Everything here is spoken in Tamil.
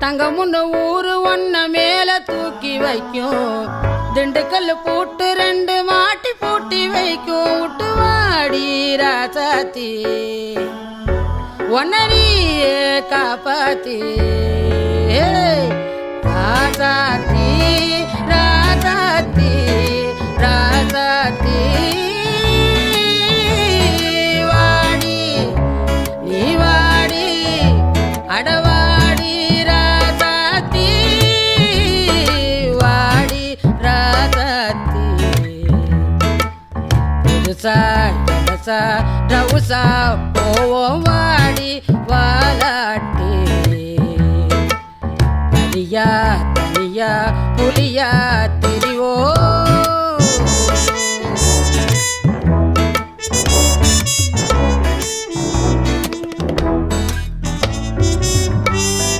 தங்கமுன்னு ஊரு ஒன்ன மேல தூக்கி வைக்கும். திண்டுக்கல் பூட்டு ரெண்டு மாட்டி பூட்டி வைக்கும். விட்டு வாடி ராசாத்தி. ஒன்னரியே காப்பாத்தி. ஏ. புதுசா போவோம் வாடி வாலாட்டி. தனியா தனியா புலியா